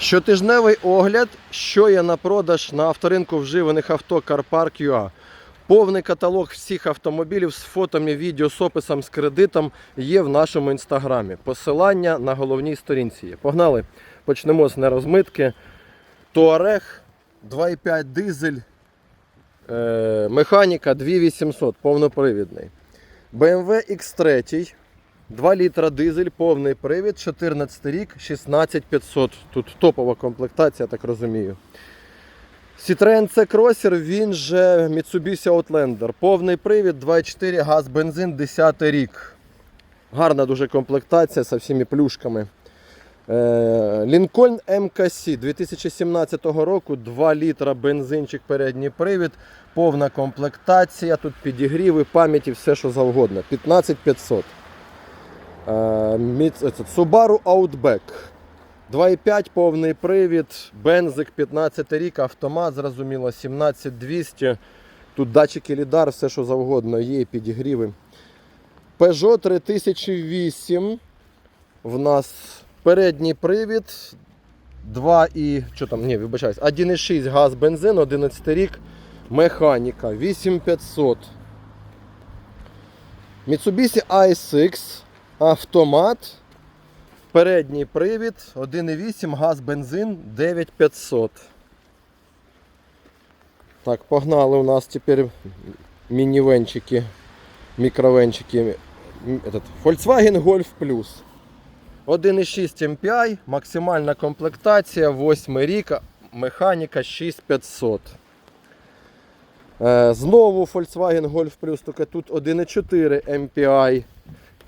Щотижневий огляд, що є на продаж на авторинку вживаних авто CarPark.ua. Повний каталог всіх автомобілів з фотами, відео, з описом, з кредитом є в нашому інстаграмі. Посилання на головній сторінці є. Погнали. Почнемо з нерозмитки. Туарег 2,5 дизель, е, механіка 2800, повнопривідний. BMW X3 2 літра дизель, повний привід, 14 рік, 16500. Тут топова комплектація, так розумію. Citroen C-Crosser, він же Mitsubishi Outlander. Повний привід, 2,4 газ, бензин, 10 рік. Гарна дуже комплектація з всіми плюшками. Лінкольн МКС 2017 року, 2 літра бензинчик, передній привід, повна комплектація, тут підігріви, пам'яті, все що завгодно. 15500. Е, Subaru Outback. 2,5 повний привід, бензик 15 рік, автомат, зрозуміло, 17200. Тут датчики лідар, все що завгодно, є підігріви. Peugeot 3008. В нас передній привід. 2 і. Що там? Ні, вибачаюсь. 1,6 газ, бензин, 11 рік. Механіка 8500. Mitsubishi ASX. Автомат. Передній привід, 1,8, газ, бензин, 9500. Так, погнали у нас тепер мінівенчики, мікровенчики. Volkswagen Golf Plus. 1,6 MPI, максимальна комплектація, 8 рік, механіка 6500. Е, знову Volkswagen Golf Plus, тільки тут 1,4 MPI.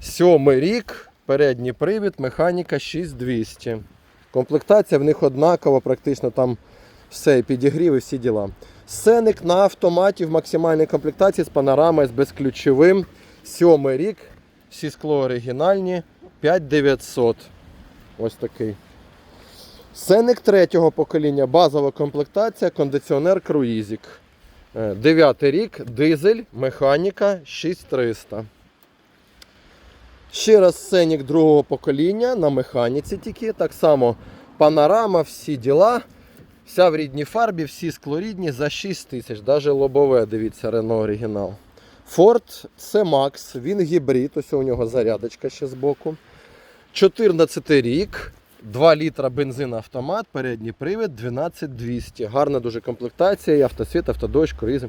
Сьомий рік, передній привід, механіка 6200. Комплектація в них однакова, практично там все, і підігрів і всі діла. Сеник на автоматі в максимальній комплектації з панорамою, з безключовим. Сьомий рік, всі скло оригінальні, 5900. Ось такий. Сеник третього покоління, базова комплектація, кондиціонер круїзик. Е, Дев'ятий рік, дизель, механіка 6300. Ще раз сценік другого покоління на механіці тільки. Так само панорама, всі діла. Вся в рідній фарбі, всі склорідні за 6 тисяч. Навіть лобове, дивіться, Renault оригінал. Ford C-Max, він гібрид, ось у нього зарядочка ще збоку. 14 рік, 2 літра бензин автомат, передній привід 12200. Гарна дуже комплектація, і автосвіт, автодощ, круїзи.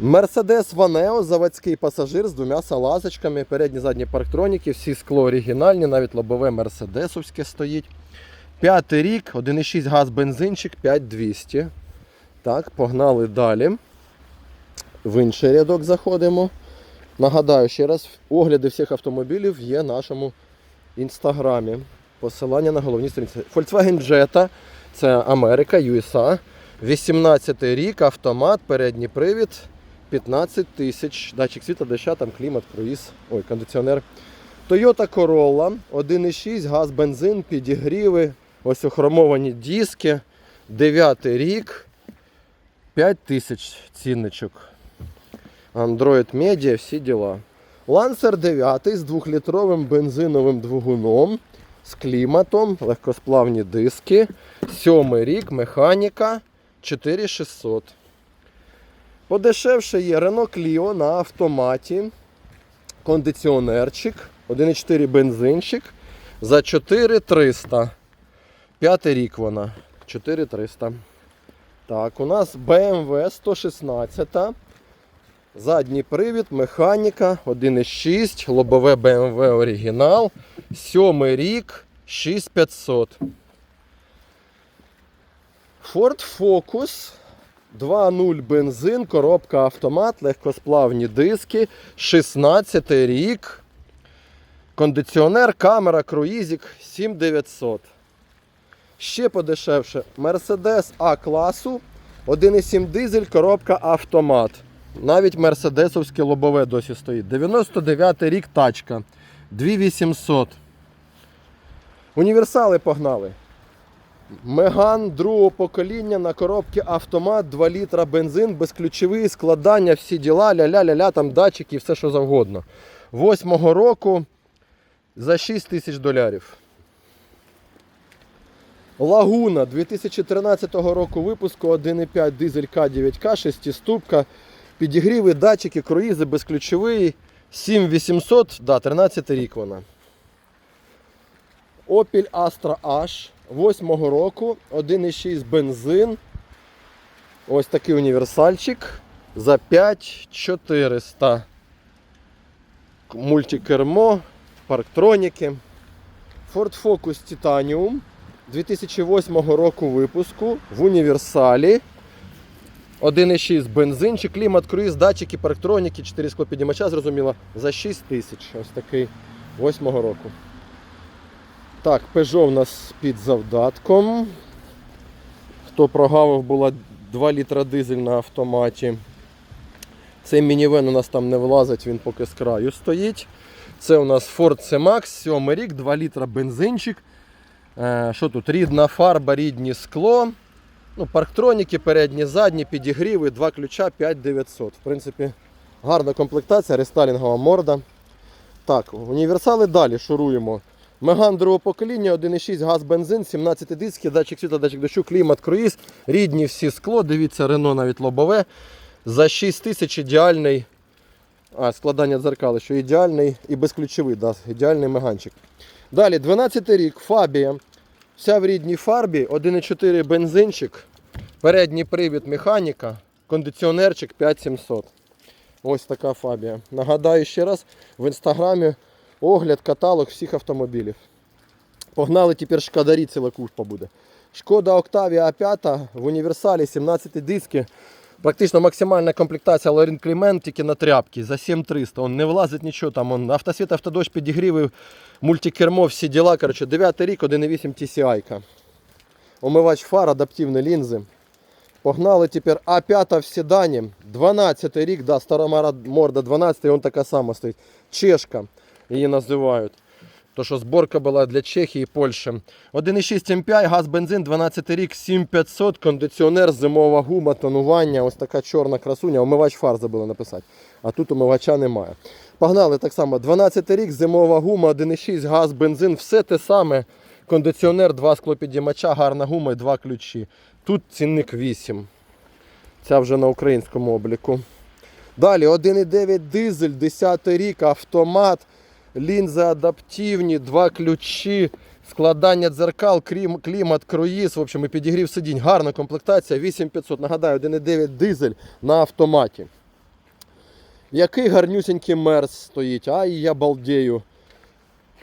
Мерседес Ванео, заводський пасажир з двома салазочками, передні задні парктроніки, всі скло оригінальні, навіть лобове мерседесовське стоїть. П'ятий рік, 1,6 газ бензинчик, 5200. Так, погнали далі. В інший рядок заходимо. Нагадаю ще раз, огляди всіх автомобілів є в нашому інстаграмі. Посилання на головній сторінці. Volkswagen Jetta, це Америка, USA. 18 рік, автомат, передній привід. 15 тисяч. Датчик світла, доща, там клімат, круїз, ой, кондиціонер. Toyota Corolla, 1,6, газ, бензин, підігріви, ось охромовані диски. 9 рік, 5 тисяч цінничок. Android Media, всі діла. Lancer 9 з 2-літровим бензиновим двигуном, з кліматом, легкосплавні диски. 7 рік, механіка 4600. Подешевше є Renault Clio на автоматі. Кондиціонерчик, 1,4 бензинчик за 4300. П'ятий рік вона. 4300. Так, у нас BMW 116. Задній привід, механіка, 1,6, лобове BMW оригінал. Сьомий рік, 6500. Ford Focus 2.0 бензин, коробка автомат, легкосплавні диски, 16 рік. Кондиціонер, камера, круїзик 7900. Ще подешевше. Mercedes А класу, 1,7 дизель, коробка автомат. Навіть мерседесовське лобове досі стоїть. 99 рік тачка. 2800. Універсали погнали. Меган другого покоління на коробці автомат, 2 літра бензин, безключовий, складання, всі діла, ля-ля-ля-ля, там датчики і все що завгодно. Восьмого року за 6 тисяч долярів. Лагуна 2013 року випуску 1,5 дизель К9К, 6-ступка, підігріви, датчики, круїзи, безключовий, 7800, да, 13 рік вона. Opel Astra H 8 року, 1,6 бензин. Ось такий універсальчик за 5400. Мультикермо, парктроніки. Ford Focus Titanium 2008 року випуску в універсалі. 1,6 бензинчик, клімат, круїз, датчики, парктроніки, 4 склопіднімача, зрозуміло, за 6 тисяч. Ось такий 8 року. Так, Peugeot у нас під завдатком. Хто прогавив, була 2 літра дизель на автоматі. Цей мінівен у нас там не влазить, він поки з краю стоїть. Це у нас Ford C-Max, 7 рік, 2 літра бензинчик. Е, Що тут? Рідна фарба, рідні скло. Ну, парктроніки, передні, задні, підігріви, два ключа 5900. В принципі, гарна комплектація, рестайлінгова морда. Так, універсали далі шуруємо. Меган другого покоління, 1,6 газ бензин, 17 диски, датчик світла, датчик дощу, клімат, круїз, рідні всі скло. Дивіться, Рено навіть лобове. За 6 тисяч ідеальний. А, складання дзеркали, що ідеальний і безключовий, да, ідеальний меганчик. Далі, 12 рік, Фабія. Вся в рідній фарбі, 1,4 бензинчик, передній привід механіка, кондиціонерчик 5700. Ось така фабія. Нагадаю ще раз, в інстаграмі огляд, каталог всіх автомобілів. Погнали тепер шкадарі ціла купа буде. Шкода Octavia A5 в універсалі 17 диски. Практично максимальна комплектація Лорін Клімент тільки на тряпки за 7300. Он не влазить нічого там. Он автосвіт, автодощ, підігріви, мультикермо, всі діла. Коротше, 9 рік, 1,8 TCI. -ка. Омивач фар, адаптивні лінзи. Погнали тепер А5 в седані. 12 рік, да, стара морда 12, і он така сама стоїть. Чешка її називають. То, що зборка була для Чехії і Польщі. 1,6 MPI, газ, бензин, 12 рік, 7500, кондиціонер, зимова гума, тонування. Ось така чорна красуня. Омивач фар забули написати. А тут омивача немає. Погнали так само. 12 рік, зимова гума, 1,6, газ, бензин, все те саме. Кондиціонер, два склопідіймача, гарна гума і два ключі. Тут цінник 8. Ця вже на українському обліку. Далі 1,9 дизель, 10 рік, автомат, лінзи адаптивні, два ключі, складання дзеркал, клімат, круїз, в общем, і підігрів сидінь. Гарна комплектація, 8500. Нагадаю, 1,9 дизель на автоматі. Який гарнюсінький мерс стоїть, ай я балдею.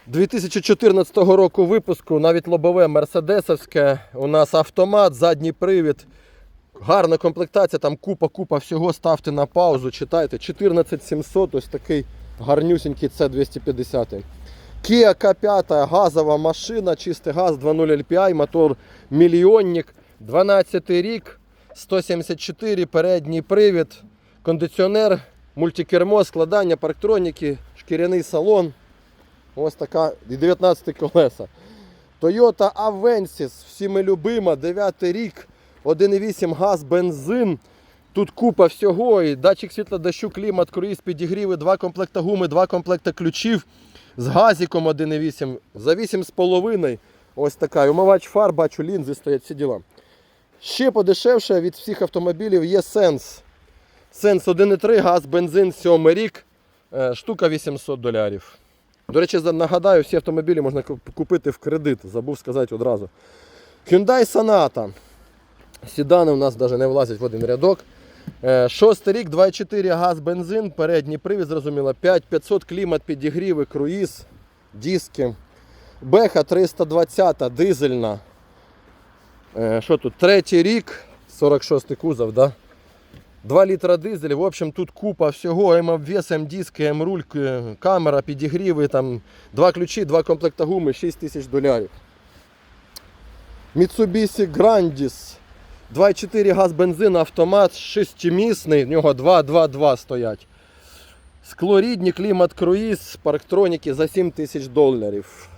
2014 року випуску, навіть лобове мерседесовське, у нас автомат, задній привід. Гарна комплектація, там купа-купа всього, ставте на паузу, читайте. 14700, ось такий гарнюсінький C250. Kia K5, газова машина, чистий газ, 2.0 LPI, мотор мільйонник, 12 рік, 174, передній привід, кондиціонер, мультикермо, складання, парктроніки, шкіряний салон. Ось така і 19 колеса. Toyota Avensis, всіми любима, 9 рік, 1,8 газ, бензин. Тут купа всього, і датчик світла дощу, клімат, круїз, підігріви, два комплекта гуми, два комплекта ключів з газиком 1,8 за 8,5. Ось така. Умивач фар, бачу, лінзи стоять, всі діла. Ще подешевше від всіх автомобілів є Sense. Sense 1,3, газ, бензин, 7 рік, е, штука 800 долярів. До речі, нагадаю, всі автомобілі можна купити в кредит, забув сказати одразу. Hyundai Sonata. Сідани у нас навіть не влазять в один рядок. Е, Шостий рік, 2,4 газ, бензин, передній привід, зрозуміло, 5500 клімат, підігріви, круїз, диски. Беха 320 дизельна. Е, Що тут? Третій рік, 46-й кузов, да? 2 літра дизель. В общем, тут купа всього, М-обвес, М-диски, М-руль, камера, підігріви, там, два ключі, два комплекта гуми, 6 тисяч долярів. Mitsubishi Grandis. 2,4 газ бензин, автомат, шестимісний, в нього 2,2,2 стоять. Склорідні, клімат, круїз, парктроніки за 7 тисяч доларів.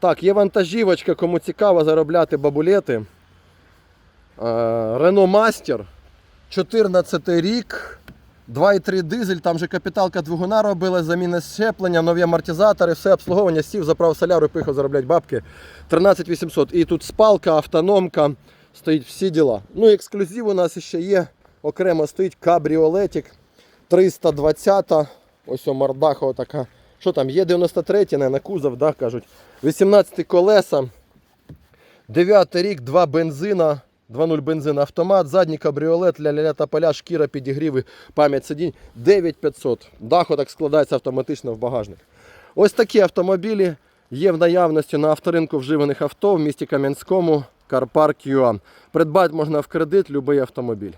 Так, є вантажівочка, кому цікаво заробляти бабулети. Е, Renault Master. 14 рік, 2,3 дизель, там же капіталка двигуна робила, заміни щеплення, нові амортизатори, все обслуговування, сів, заправ соляру, пихав заробляти бабки. 13 800. І тут спалка, автономка, стоїть всі діла. Ну, ексклюзив у нас ще є. Окремо стоїть кабріолетик 320. Ось о мордаха така. Що там, є 93 не, на кузов, да, кажуть. 18 колеса. 9 рік, 2 бензина. 2.0 бензин автомат, задній кабріолет, ля-ля-ля та поля, шкіра, підігріви, пам'ять сидінь. 9500. Дах отак складається автоматично в багажник. Ось такі автомобілі є в наявності на авторинку вживаних авто в місті Кам'янському, ЮА. Придбати можна в кредит будь-який автомобіль.